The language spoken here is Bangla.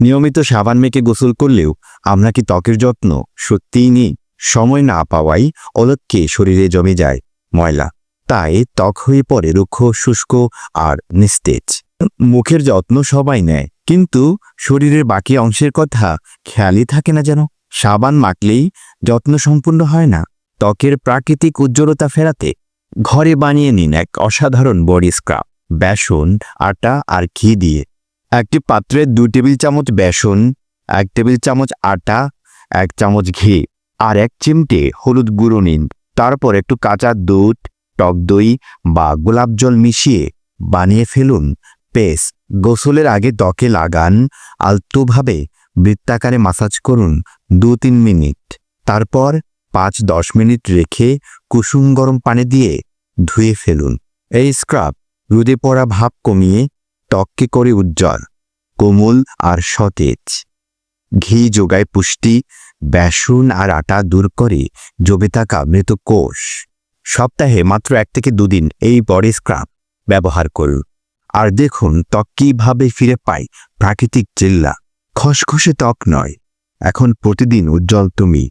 নিয়মিত সাবান মেখে গোসল করলেও আমরা কি ত্বকের যত্ন সত্যিই নিই? সময় না পাওয়াই অলক্ষ্যে শরীরে জমে যায় ময়লা। তাই ত্বক হয়ে পড়ে রুক্ষ, শুষ্ক আর নিস্তেজ। মুখের যত্ন সবাই নেয়, কিন্তু শরীরের বাকি অংশের কথা খেয়ালই থাকে না যেন। সাবান মাখলেই যত্ন সম্পূর্ণ হয় না। ত্বকের প্রাকৃতিক উজ্জ্বলতা ফেরাতে ঘরে বানিয়ে নিন এক অসাধারণ বডি স্ক্রাব, বেসন, আটা আর ঘি দিয়ে। একটি পাত্রে দুই টেবিল চামচ বেসন, এক টেবিল চামচ আটা, এক চামচ ঘি আর এক চিমটে হলুদ গুঁড়ো নিন। তারপর একটু কাঁচা দুধ, টক দই বা গোলাপ জল মিশিয়ে বানিয়ে ফেলুন। পেস গোসলের আগে ত্বকে লাগান, আলতোভাবে বৃত্তাকারে মাসাজ করুন দু তিন মিনিট। তারপর পাঁচ দশ মিনিট রেখে কুসুম গরম পানি দিয়ে ধুয়ে ফেলুন। এই স্ক্রাব রোদে পড়া ভাব কমিয়ে ত্বককে করে উজ্জ্বল, কোমল আর সতেজ। ঘি যোগায় পুষ্টি, বেসন আর আটা দূর করে জমে থাকা মৃত কোষ। সপ্তাহে মাত্র এক থেকে দুদিন এই বডি স্ক্রাব ব্যবহার করুন। আর দেখুন ত্বক কীভাবে ফিরে পায় প্রাকৃতিক চিল্লা। খসখসে ত্বক নয়, এখন প্রতিদিন উজ্জ্বল তুমি।